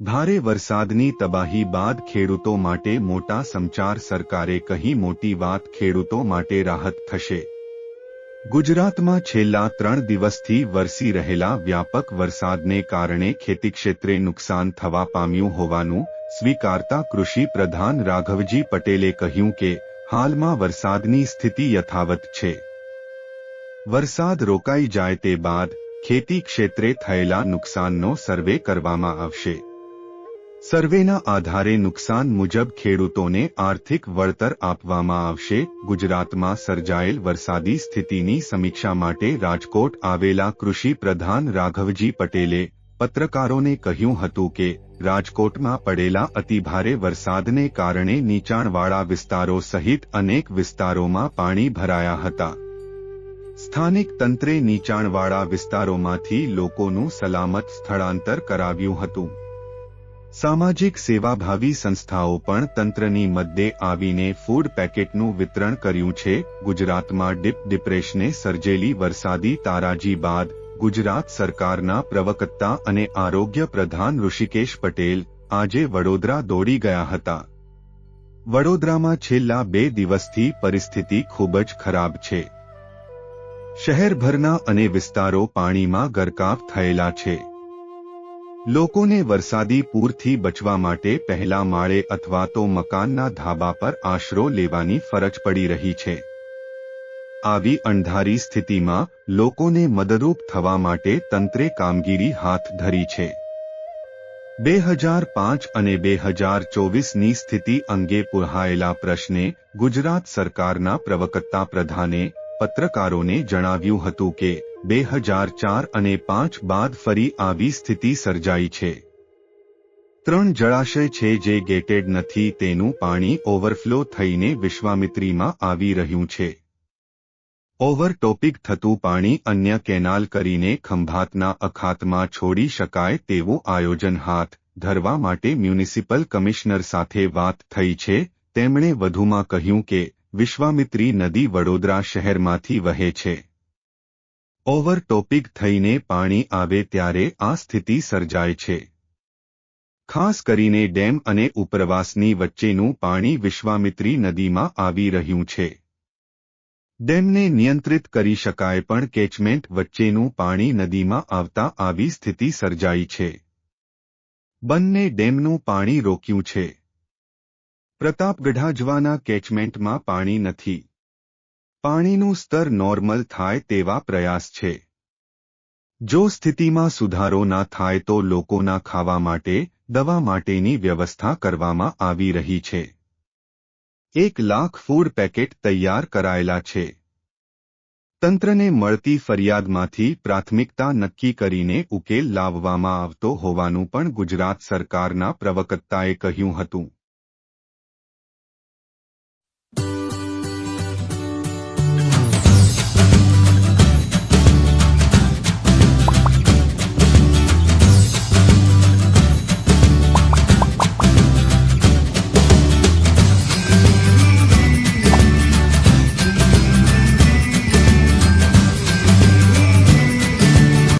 ભારે વરસાદની તબાહી બાદ ખેડૂતો માટે મોટા સમાચાર સરકારે કહી મોટી વાત ખેડૂતો માટે રાહત થશે. ગુજરાતમાં છેલ્લા ત્રણ દિવસથી વરસી રહેલા વ્યાપક વરસાદને કારણે ખેતી ક્ષેત્રે નુકસાન થવા પામ્યું હોવાનું સ્વીકારતા કૃષિ પ્રધાન રાઘવજી પટેલે કહ્યું કે, હાલમાં વરસાદની સ્થિતિ યથાવત છે. વરસાદ રોકાઈ જાય તે બાદ ખેતી ક્ષેત્રે થયેલા નુકસાનનો સર્વે કરવામાં આવશે. સર્વેના આધારે નુકસાન મુજબ ખેડૂતોને આર્થિક વળતર આપવામાં આવશે. ગુજરાતમાં સર્જાયેલ વરસાદી સ્થિતિની સમીક્ષા માટે રાજકોટ આવેલા કૃષિ પ્રધાન રાઘવજી પટેલે પત્રકારોને કહ્યું હતું કે, રાજકોટમાં પડેલા અતિભારે વરસાદને કારણે નીચાણવાળા વિસ્તારો સહિત અનેક વિસ્તારોમાં પાણી ભરાયા હતા. સ્થાનિક તંત્રે નીચાણવાળા વિસ્તારોમાંથી લોકોનું સલામત સ્થળાંતર કરાવ્યું હતું. સામાજિક સેવાભાવી સંસ્થાઓ પણ તંત્રની મદદે આવીને ફૂડ પેકેટનું વિતરણ કર્યું છે. ગુજરાતમાં ડીપ ડિપ્રેશને સર્જેલી વરસાદી તારાજી બાદ ગુજરાત સરકારના પ્રવક્તા અને આરોગ્ય પ્રધાન ઋષિકેશ પટેલ આજે વડોદરા દોડી ગયા હતા. વડોદરામાં છેલ્લા બે દિવસથી પરિસ્થિતિ ખૂબ જ ખરાબ છે. શહેરભરના અને વિસ્તારો પાણીમાં ગરકાવ થયેલા છે. લોકોને વરસાદી પૂરથી બચવા માટે પહેલા માળે અથવા તો મકાનના ધાબા પર આશરો લેવાની ફરજ પડી રહી છે. આવી અણધારી સ્થિતિમાં લોકોને મદદરૂપ થવા માટે તંત્રે કામગીરી હાથ ધરી છે. બે હજાર પાંચ અને બે હજાર ચોવીસની સ્થિતિ અંગે પુરાયેલા પ્રશ્ને ગુજરાત સરકારના પ્રવક્તા પ્રધાને પત્રકારોને જણાવ્યું હતું કે બે હજાર ચાર અને પાંચ બાદ ફરી આવી સ્થિતિ સર્જાઈ છે. ત્રણ જળાશય છે જે ગેટેડ નથી, તેનું પાણી ઓવરફ્લો થઈને વિશ્વામિત્રીમાં આવી રહ્યું છે. ઓવરટોપિક થતું પાણી અન્ય કેનાલ કરીને ખંભાતના અખાતમાં છોડી શકાય તેવું આયોજન હાથ ધરવા માટે મ્યુનિસિપલ કમિશનર સાથે વાત થઈ છે. તેમણે વધુમાં કહ્યું કે વિશ્વામિત્રી નદી વડોદરા શહેરમાંથી વહે છે. ઓવરટોપિક થઈને પાણી આવે ત્યારે આ સ્થિતિ સર્જાય છે. ખાસ કરીને ડેમ અને ઉપરવાસની વચ્ચેનું પાણી વિશ્વામિત્રી નદીમાં આવી રહ્યું છે. ડેમને નિયંત્રિત કરી શકાય પણ કેચમેન્ટ વચ્ચેનું પાણી નદીમાં આવતા આવી સ્થિતિ સર્જાઈ છે. બંને ડેમનું પાણી રોક્યું છે. પ્રતાપગઢા કેચમેન્ટમાં પાણી નથી. પાણીનું સ્તર નોર્મલ થાય તેવા પ્રયાસ છે. જો સ્થિતિમાં સુધારો ના થાય તો લોકોના ખાવા માટે, દવા માટેની વ્યવસ્થા કરવામાં આવી રહી છે. એક લાખ ફૂડ પેકેટ તૈયાર કરાયેલા છે. તંત્રને મળતી ફરિયાદમાંથી પ્રાથમિકતા નક્કી કરીને ઉકેલ લાવવામાં આવતો હોવાનું પણ ગુજરાત સરકારના પ્રવક્તાએ કહ્યું હતું.